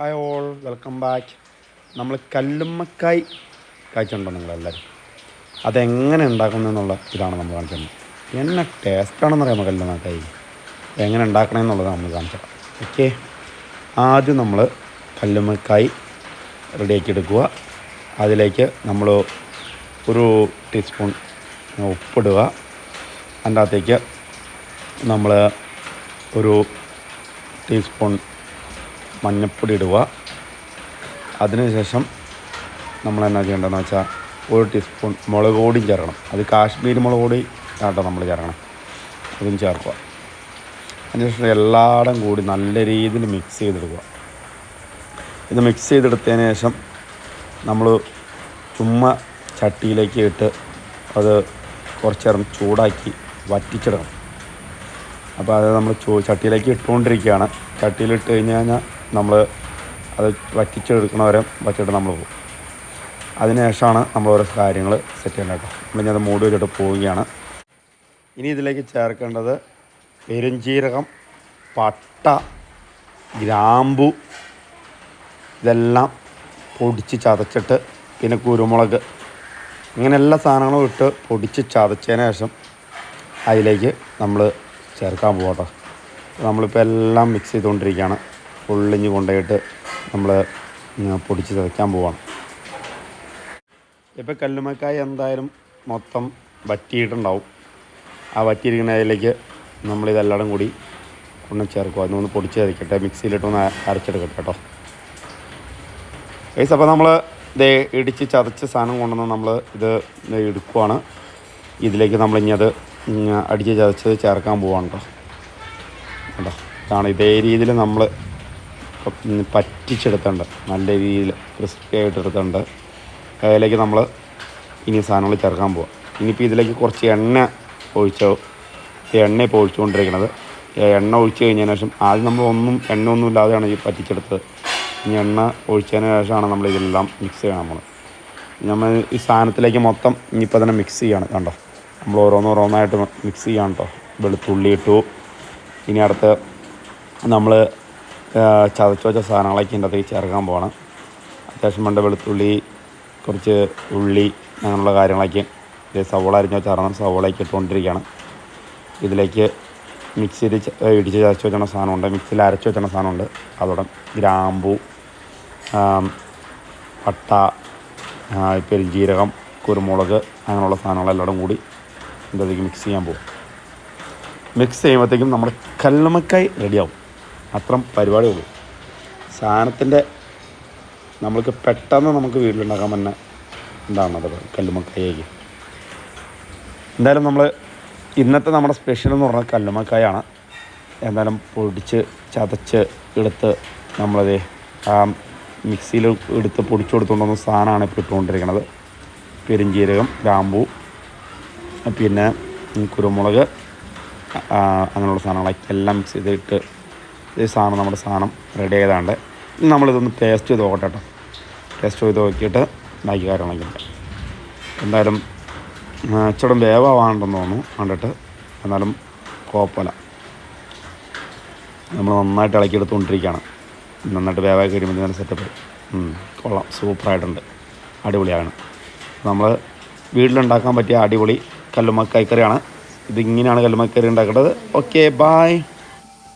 Hi all welcome back നമ്മൾ കല്ലുമ്മക്കായ് കഴിച്ചിട്ടുണ്ടോ നിങ്ങളെല്ലാവരും അതെങ്ങനെ ഉണ്ടാക്കുന്നതെന്നുള്ള ഇതാണ് നമ്മൾ കാണിച്ചത്. എന്നെ ടേസ്റ്റാണെന്ന് അറിയാമോ കല്ലുമ്മക്കായ്? എങ്ങനെ ഉണ്ടാക്കണമെന്നുള്ളത് നമ്മൾ കാണിച്ചത്. ഓക്കെ ആദ്യം നമ്മൾ കല്ലുമ്മക്കായ് റെഡിയാക്കി എടുക്കുക. അതിലേക്ക് നമ്മൾ ഒരു ടീസ്പൂൺ ഉപ്പിടുക. അതിന്റെ അകത്തേക്ക് നമ്മൾ ഒരു ടീസ്പൂൺ മഞ്ഞൾപ്പൊടി ഇടുക. അതിനുശേഷം നമ്മൾ എന്നാ ചെയ്യേണ്ടതെന്ന് വെച്ചാൽ ഒരു ടീസ്പൂൺ മുളക് പൊടിയും ചേർക്കണം. അത് കാശ്മീരി മുളക് പൊടി ആട്ടോ നമ്മൾ ചേർക്കണം. അതും ചേർക്കുക. അതിനുശേഷം എല്ലായിടും കൂടി നല്ല രീതിയിൽ മിക്സ് ചെയ്തെടുക്കുക. ഇത് മിക്സ് ചെയ്തെടുത്തതിന് ശേഷം നമ്മൾ ചുമ്മാ ചട്ടിയിലേക്ക് ഇട്ട് അത് കുറച്ച് നേരം ചൂടാക്കി വറ്റിച്ചിടണം. അപ്പോൾ അത് നമ്മൾ ചട്ടിയിലേക്ക് ഇട്ടുകൊണ്ടിരിക്കുകയാണ്. ചട്ടിയിലിട്ട് കഴിഞ്ഞ് കഴിഞ്ഞാൽ നമ്മൾ അത് വറ്റിച്ചെടുക്കണവരെ വച്ചിട്ട് നമ്മൾ പോകും. അതിനുശേഷമാണ് നമ്മൾ ഓരോ കാര്യങ്ങൾ സെറ്റ് ചെയ്യേണ്ടത് നമ്മൾ അത് മൂടി വെച്ചിട്ട് പോവുകയാണ്. ഇനി ഇതിലേക്ക് ചേർക്കേണ്ടത് പെരുംജീരകം പട്ട ഗ്രാമ്പു ഇതെല്ലാം പൊടിച്ച് ചതച്ചിട്ട് പിന്നെ കുരുമുളക് ഇങ്ങനെ എല്ലാ സാധനങ്ങളും ഇട്ട് പൊടിച്ച് ചതച്ചതിന് ശേഷം അതിലേക്ക് നമ്മൾ ചേർക്കാൻ പോകട്ടോ നമ്മളിപ്പോൾ എല്ലാം മിക്സ് ചെയ്തുകൊണ്ടിരിക്കുകയാണ്. ഫുള്ളിഞ്ഞ് കൊണ്ടുപോയിട്ട് നമ്മൾ പൊടിച്ച് ചതയ്ക്കാൻ പോവാണ്. ഇപ്പോൾ കല്ലുമ്മക്കായ എന്തായാലും മൊത്തം വറ്റിയിട്ടുണ്ടാവും. ആ വറ്റിയിരിക്കുന്ന അതിലേക്ക് നമ്മളിതെല്ലാം കൂടി കൊണ്ട് ചേർക്കുക. അതൊന്ന് പൊടിച്ച് ചതയ്ക്കട്ടെ മിക്സിയിലിട്ടൊന്ന് അരച്ചെടുക്കട്ടെ കേട്ടോ. ഏസ് അപ്പോൾ നമ്മൾ ഇത് ഇടിച്ച് ചതച്ച് സാധനം കൊണ്ടുവന്ന് നമ്മൾ ഇത് എടുക്കുവാണ്. ഇതിലേക്ക് നമ്മൾ ഇനി അത് അടിച്ച് ചതച്ച് ചേർക്കാൻ പോവാണ് കേട്ടോ. കേട്ടോ ഇതാണ് ഇതേ രീതിയിൽ നമ്മൾ പറ്റിച്ചെടുത്തുണ്ട് നല്ല രീതിയിൽ ക്രിസ്പി ആയിട്ട് എടുത്തുണ്ട് അതിലേക്ക് നമ്മൾ ഇനി സാധനങ്ങൾ ചേർക്കാൻ പോവാം. ഇനിയിപ്പോൾ ഇതിലേക്ക് കുറച്ച് എണ്ണ ഒഴിച്ചോ എണ്ണ ഇപ്പോൾ ഒഴിച്ചുകൊണ്ടിരിക്കുന്നത് എണ്ണ ഒഴിച്ച് കഴിഞ്ഞതിന് ശേഷം ആദ്യം നമ്മൾ ഒന്നും എണ്ണ ഒന്നും ഇല്ലാതെയാണ് ഈ പറ്റിച്ചെടുത്തത്. ഇനി എണ്ണ ഒഴിച്ചതിന് ശേഷമാണ് നമ്മൾ ഇതെല്ലാം മിക്സ് ചെയ്യണം നമ്മൾ നമ്മൾ ഈ സാധനത്തിലേക്ക് മൊത്തം ഇനിയിപ്പോൾ തന്നെ മിക്സ് ചെയ്യാണ് കണ്ടോ? നമ്മൾ ഓരോന്നോരോന്നായിട്ട് മിക്സ് ചെയ്യാണ് കേട്ടോ. വെളുത്തുള്ളി ഇട്ടു. ഇനി അടുത്ത് നമ്മൾ ചതച്ച് വെച്ച സാധനങ്ങളൊക്കെ ഇതിന്റെ അകത്തേക്ക് ചേർക്കാൻ പോകണം അത്യാവശ്യം വേണ്ട വെളുത്തുള്ളി കുറച്ച് ഉള്ളി അങ്ങനെയുള്ള കാര്യങ്ങളൊക്കെ ഇത് സവോള അരിഞ്ഞ് ചേർക്കണം സവോളയൊക്കെ ഇട്ടുകൊണ്ടിരിക്കുകയാണ്. ഇതിലേക്ക് മിക്സിയിൽ ഇടിച്ച് ചതച്ച് വെച്ച സാധനമുണ്ട്. മിക്സിയിൽ അരച്ച് വെച്ച സാധനമുണ്ട്. അതോടെ ഗ്രാമ്പു പട്ട പെരുംജീരകം കുരുമുളക് അങ്ങനെയുള്ള സാധനങ്ങളെല്ലാം കൂടി ഇതിലേക്ക് മിക്സ് ചെയ്യാൻ പോകും മിക്സ് ചെയ്യുമ്പോഴത്തേക്കും നമ്മുടെ കല്ലുമക്കായി റെഡിയാവും അത്രയും പരിപാടി ഉള്ളൂ സാധനത്തിന്റെ നമ്മൾക്ക് പെട്ടെന്ന് നമുക്ക് വീട്ടിലുണ്ടാക്കാൻ തന്നെ എന്താണത് കല്ലുമക്കായേക്ക് എന്തായാലും നമ്മൾ ഇന്നത്തെ നമ്മുടെ സ്പെഷ്യൽ എന്ന് പറഞ്ഞാൽ കല്ലുമക്കായാണ് എന്തായാലും പൊടിച്ച് ചതച്ച് എടുത്ത് നമ്മളത് ആ മിക്സിയിൽ എടുത്ത് പൊടിച്ചു കൊടുത്തുകൊണ്ടുവന്ന സാധനമാണ് ഇപ്പോൾ ഇട്ടുകൊണ്ടിരിക്കുന്നത് പെരുംജീരകം ഗ്രാമ്പൂ പിന്നെ കുരുമുളക് അങ്ങനെയുള്ള സാധനങ്ങളൊക്കെ എല്ലാം മിക്സ് ചെയ്തിട്ട് ഈ സാധനം നമ്മുടെ സാധനം റെഡി ആയതാണ്ട്. ഇനി നമ്മളിതൊന്ന് ടേസ്റ്റ് ചെയ്ത് നോക്കട്ടെ കേട്ടോ ടേസ്റ്റ് ചെയ്ത് നോക്കിയിട്ട് ഉണ്ടാക്കി കാര്യങ്ങളൊക്കെ എന്തായാലും ഇച്ചിരി വേവാവാണ്ടെന്ന് തോന്നുന്നു കണ്ടിട്ട്. എന്നാലും കുഴപ്പമില്ല. നമ്മൾ നന്നായിട്ട് ഇളക്കിയെടുത്തുകൊണ്ടിരിക്കുകയാണ്. നന്നായിട്ട് വേവായി കഴിയുമ്പോൾ ഇങ്ങനെ സെറ്റപ്പ് കൊള്ളാം. സൂപ്പറായിട്ടുണ്ട് അടിപൊളിയാണ്. നമ്മൾ വീട്ടിലുണ്ടാക്കാൻ പറ്റിയ അടിപൊളി കല്ലുമ്മക്കായ്ക്കറിയാണ് ഇതിങ്ങനെയാണ് കല്ലുമ്മക്കറി ഉണ്ടാക്കേണ്ടത്. Okay bye